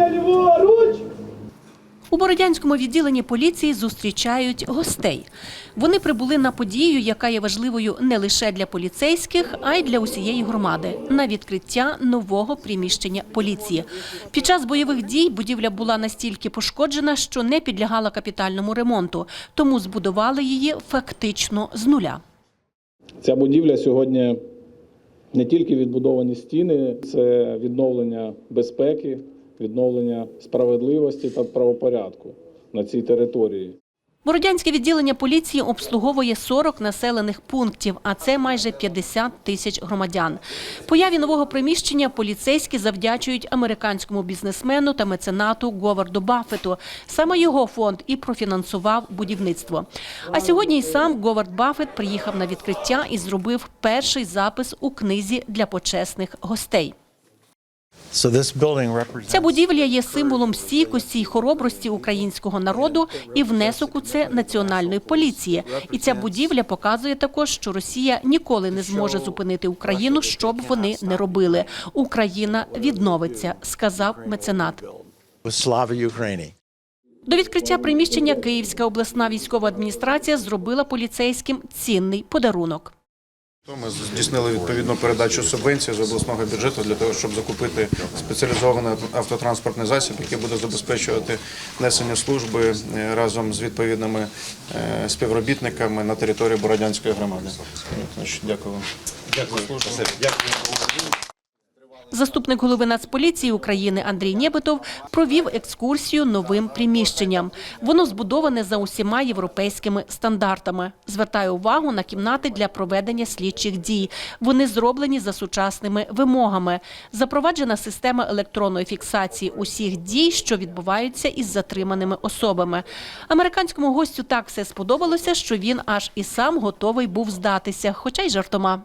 Відділення ліворуч! У Бородянському відділенні поліції зустрічають гостей. Вони прибули на подію, яка є важливою не лише для поліцейських, а й для усієї громади на відкриття нового приміщення поліції. Під час бойових дій будівля була настільки пошкоджена, що не підлягала капітальному ремонту, тому збудували її фактично з нуля. Ця будівля сьогодні не тільки відбудовані стіни, це відновлення безпеки, відновлення справедливості та правопорядку на цій території. Бородянське відділення поліції обслуговує 40 населених пунктів, а це майже 50 тисяч громадян. Появі нового приміщення поліцейські завдячують американському бізнесмену та меценату Говарду Баффету. Саме його фонд і профінансував будівництво. А сьогодні й сам Говард Баффет приїхав на відкриття і зробив перший запис у книзі для почесних гостей. Ця будівля є символом стійкості й хоробрості українського народу і внесок у це національної поліції. І ця будівля показує також, що Росія ніколи не зможе зупинити Україну, що б вони не робили. Україна відновиться, сказав меценат. Slava Ukraini. До відкриття приміщення Київська обласна військова адміністрація зробила поліцейським цінний подарунок. Ми здійснили відповідну передачу субвенції з обласного бюджету для того, щоб закупити спеціалізований автотранспортний засіб, який буде забезпечувати несення служби е, разом з відповідними е, співробітниками на території Бородянської громади. Значить, Дякую вам. Заступник голови Нацполіції України Андрій Нєбитов провів екскурсію новим приміщенням. Воно збудоване за усіма європейськими стандартами. Звертає увагу на кімнати для проведення слідчих дій. Вони зроблені за сучасними вимогами. Запроваджена система електронної фіксації усіх дій, що відбуваються із затриманими особами. Американському гостю так все сподобалося, що він аж і сам готовий був здатися, хоча й жартома.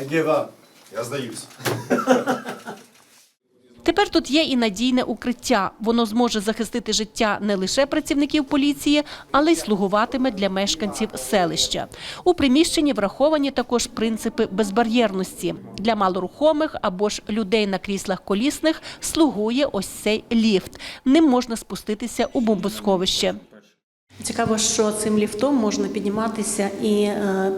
I give up. Я здаюсь. Тепер тут є і надійне укриття. Воно зможе захистити життя не лише працівників поліції, але й слугуватиме для мешканців селища. У приміщенні враховані також принципи безбар'єрності. Для малорухомих або ж людей на кріслах колісних слугує ось цей ліфт. Ним можна спуститися у бомбосховище. Цікаво, що цим ліфтом можна підніматися і е,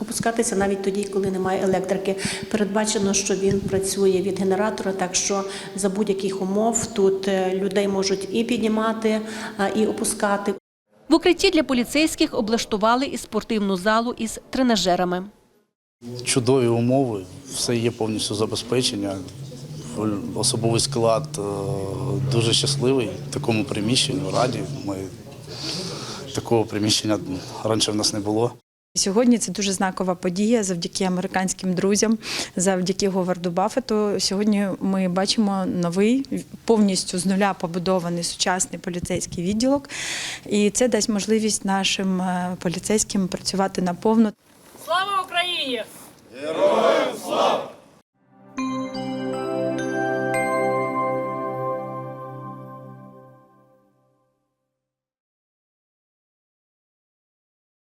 опускатися навіть тоді, коли немає електрики. Передбачено, що він працює від генератора, так що за будь-яких умов тут е, людей можуть і піднімати, і опускати. В укритті для поліцейських облаштували і спортивну залу із тренажерами. Чудові умови, все є повністю забезпечення. Особовий склад е, дуже щасливий в такому приміщенні, раді. Ми такого приміщення раніше в нас не було. Сьогодні це дуже знакова подія завдяки американським друзям, завдяки Говарду Баффету. Сьогодні ми бачимо новий, повністю з нуля побудований сучасний поліцейський відділок, і це дасть можливість нашим е, поліцейським працювати наповну. Слава Україні! Героям